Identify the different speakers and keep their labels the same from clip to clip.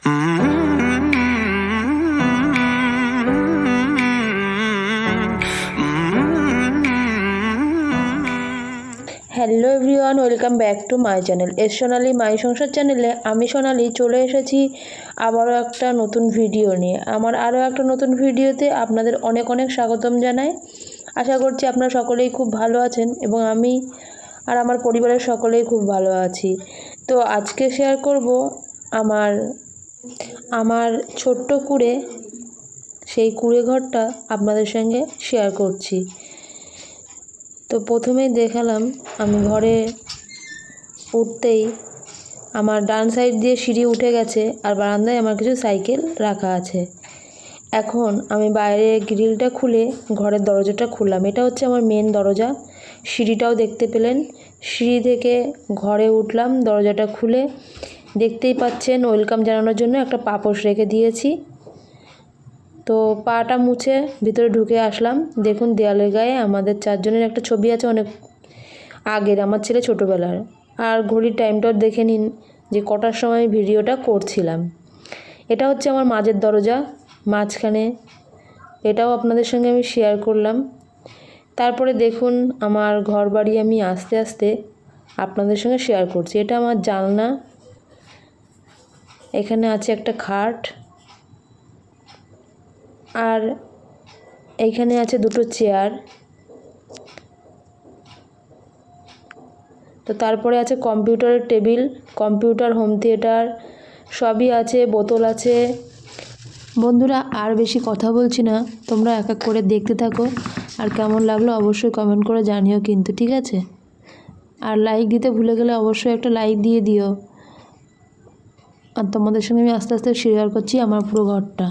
Speaker 1: Hello everyone welcome back to my channel S Sonali my Sansar চ্যানেলে আমি সোনালি চলে এসেছি আবারও একটা নতুন ভিডিও নিয়ে। আমার আরও একটা নতুন ভিডিওতে আপনাদের অনেক অনেক স্বাগতম জানাই। আশা করছি আপনারা সকলেই খুব ভালো আছেন এবং আমি আর আমার পরিবারের সকলেই খুব ভালো আছি। তো আজকে শেয়ার করব আমার আমার ছোট্ট কুড়ে, সেই কুড়ে ঘরটা আপনাদের সঙ্গে শেয়ার করছি। তো প্রথমেই দেখালাম, আমি ঘরে উঠতেই আমার ডান সাইড দিয়ে সিঁড়ি উঠে গেছে আর বারান্দায় আমার কিছু সাইকেল রাখা আছে। এখন আমি বাইরে গ্রিলটা খুলে ঘরের দরজাটা খুললাম। এটা হচ্ছে আমার মেন দরজা। সিঁড়িটাও দেখতে পেলেন। সিঁড়ি থেকে ঘরে উঠলাম, দরজাটা খুলে দেখতেই পাচ্ছেন, ওয়েলকাম জানানোর জন্য একটা পাপোশ রেখে দিয়েছি। তো পাটা মুছে ভিতরে ঢুকে আসলাম। দেখুন, দেয়ালের গায়ে আমাদের চারজনের একটা ছবি আছে অনেক আগের, আমার ছেলে ছোটোবেলার। আর ঘড়ির টাইমটাও দেখে নিন যে কটার সময় ভিডিওটা করছিলাম। এটা হচ্ছে আমার মাঝের দরজা, মাঝখানে। এটাও আপনাদের সঙ্গে আমি শেয়ার করলাম। তারপরে দেখুন, আমার ঘর বাড়ি আমি আস্তে আস্তে আপনাদের সঙ্গে শেয়ার করছি। এটা আমার জানলা এখানে আছে একটা খাট আর এইখানে আছে দুটো চেয়ার। তো তারপরে আছে কম্পিউটারের টেবিল, কম্পিউটার, হোম থিয়েটার, সবই আছে, বোতল আছে। বন্ধুরা, আর বেশি কথা বলছি না, তোমরা এক এক করে দেখতে থাকো। আর কেমন লাগল অবশ্যই কমেন্ট করে জানিও কিন্তু, ঠিক আছে? আর লাইক দিতে ভুলে গেলে অবশ্যই একটা লাইক দিয়ে দিও। আর তোমাদের সঙ্গে আমি আস্তে আস্তে শেয়ার করছি আমার পুরো ঘরটা।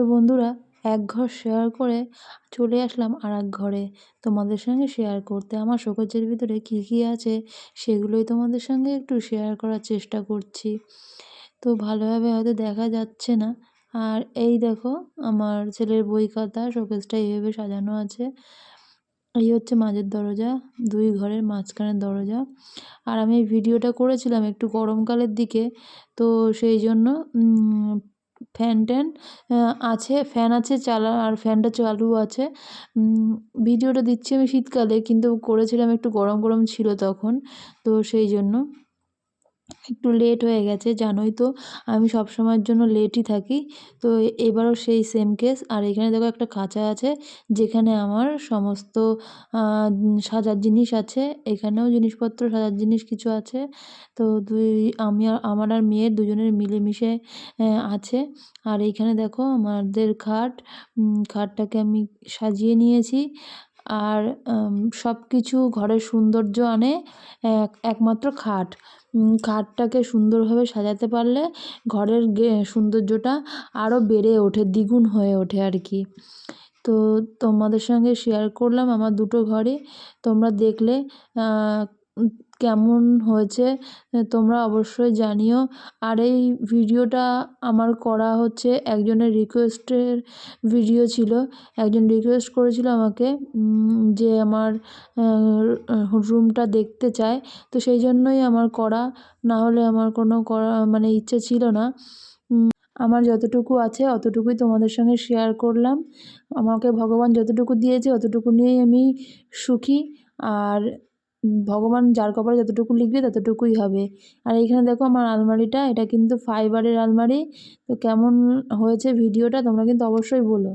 Speaker 1: তো বন্ধুরা এক ঘর শেয়ার করে চলে আসলাম আর এক ঘরে। তোমাদের সঙ্গে শেয়ার করতে আমার শোকেজের ভিতরে কী কী আছে সেগুলোই তোমাদের সঙ্গে একটু শেয়ার করার চেষ্টা করছি। তো ভালোভাবে হয়তো দেখা যাচ্ছে না। আর এই দেখো, আমার ছেলের বই খাতা শোকেসটা এইভাবে সাজানো আছে। এই হচ্ছে মাঝের দরজা, দুই ঘরের মাঝখানের দরজা। আর আমি ভিডিওটা করেছিলাম একটু গরমকালের দিকে, তো সেই জন্য ফ্যান ট্যান আছে, ফ্যান আছে, চালা, আর ফ্যানটা চালু আছে। ভিডিওটা দিচ্ছি আমি শীতকালে, কিন্তু করেছিলাম একটু গরম গরম ছিল তখন, তো সেই জন্য। একটু লেট হয়ে গেছে, জানোই তো, আমি সব সময়ের জন্য লেটই থাকি। তো এবারও সেই সেম কেস আর এখানে দেখো একটা খাঁচা আছে, যেখানে আমার সমস্ত সাজার জিনিস আছে, এখানেও জিনিসপত্র, সাজার জিনিস কিছু আছে। তো দুই, আমি আর, আমার আর মেয়ের দুজনের মিলেমিশে আছে। আর এইখানে দেখো আমাদের খাট খাটটাকে আমি সাজিয়ে নিয়েছি। আর সব কিছু ঘরের সৌন্দর্য আনে একমাত্র খাট। খাটটাকে সুন্দরভাবে সাজাতে পারলে ঘরের সৌন্দর্যটা আরও বেড়ে ওঠে, দ্বিগুণ হয়ে ওঠে আর কি। তো তোমাদের সঙ্গে শেয়ার করলাম আমার দুটো ঘরে। তোমরা দেখলে কেমন হয়েছে তোমরা অবশ্যই জানিও। আর এই ভিডিওটা আমার করা হচ্ছে একজনের রিকোয়েস্টের ভিডিও ছিল। একজন রিকোয়েস্ট করেছিল আমাকে যে আমার রুমটা দেখতে চায়। তো সেই জন্যই আমার করা, না হলে আমার কোনো করা মানে ইচ্ছে ছিল না। আমার যতটুকু আছে অতটুকুই তোমাদের সঙ্গে শেয়ার করলাম। আমাকে ভগবান যতটুকু দিয়েছে, অতটুকু নিয়েই আমি সুখী। আর ভগবান যার কপালে যতটুকু লিখবে ততটুকুই হবে। আর এইখানে দেখো আমার আলমারিটা, এটা কিন্তু ফাইবারের আলমারি। তো কেমন হয়েছে ভিডিওটা তোমরা কিন্তু অবশ্যই বলো।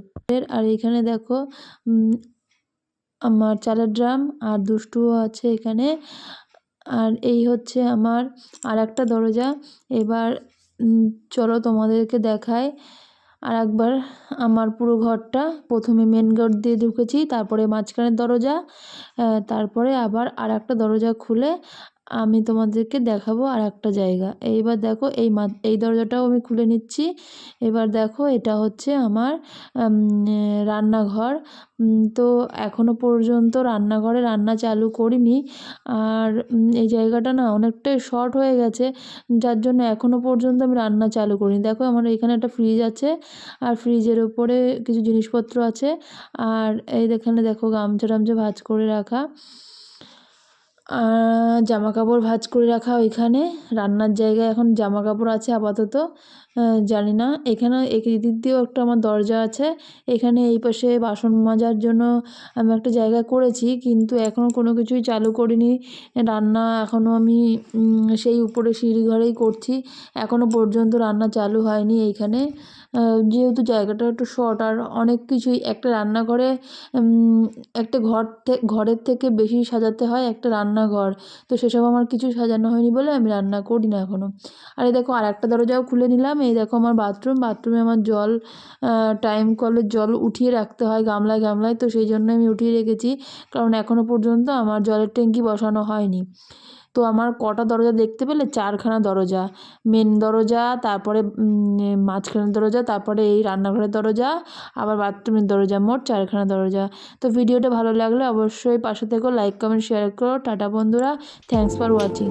Speaker 1: আর এইখানে দেখো আমার চালের ড্রাম আর দুষ্টুও আছে এখানে। আর এই হচ্ছে আমার আর একটা দরজা। এবার চলো তোমাদেরকে দেখায় আর একবার আমার পুরো ঘরটা প্রথমে মেন গেট দিয়ে ঢুকেছি, তারপরে মাঝখানের দরজা তারপরে আবার আর একটা দরজা খুলে আমি তোমাদেরকে দেখাবো আর একটা জায়গা। এইবার দেখো, এই মা এই দরজাটাও আমি খুলে নিচ্ছি। এবার দেখো, এটা হচ্ছে আমার রান্নাঘর। তো এখনও পর্যন্ত রান্নাঘরে রান্না চালু করিনি। আর এই জায়গাটা না অনেকটাই শর্ট হয়ে গেছে। যার জন্য এখনও পর্যন্ত আমি রান্না চালু করিনি। দেখো, আমার এখানে একটা ফ্রিজ আছে। আর ফ্রিজের ওপরে কিছু জিনিসপত্র আছে। আর এই এখানে দেখো গামছা টামছা ভাজ করে রাখা। জামা কাপড় ভাঁজ করে রাখা ওইখানে। রান্নার জায়গায় এখন জামা কাপড় আছে আপাতত। জানি না। এখানে এদিক দিয়েও একটা আমার দরজা আছে। এখানে এই পাশে বাসন মাজার জন্য আমি একটা জায়গা করেছি, কিন্তু এখনও কোনো কিছুই চালু করিনি। রান্না এখনও আমি সেই উপরে সিঁড়ি ঘরেই করছি। এখনও পর্যন্ত রান্না চালু হয়নি এইখানে। যেহেতু জায়গাটা একটু শর্ট, আর অনেক কিছুই একটা রান্নাঘরে একটা ঘর ঘরের থেকে বেশি সাজাতে হয়, একটা রান্নাঘর। তো সেসব আমার কিছু সাজানো হয়নি বলে আমি রান্না করি না এখনও আর এই দেখো আর একটা দরজাও খুলে নিলাম। এই দেখো আমার বাথরুম। বাথরুমে আমার জল টাইম কলের জল উঠিয়ে রাখতে হয় গামলায় গামলায়। তো সেই জন্য আমি উঠিয়ে রেখেছি। কারণ এখনও পর্যন্ত আমার জলের ট্যাঙ্কি বসানো হয়নি। তো আমার কটা দরজা দেখতে পেলে? চারখানা দরজা। মেন দরজা, তারপরে মাঝখানের দরজা, তারপরে এই রান্নাঘরের দরজা, আবার বাথরুমের দরজা, মোট চারখানা দরজা। তো ভিডিওটা ভালো লাগলে অবশ্যই পাশে থেকেও লাইক কমেন্ট শেয়ার করো। টাটা বন্ধুরা থ্যাংকস ফর ওয়াচিং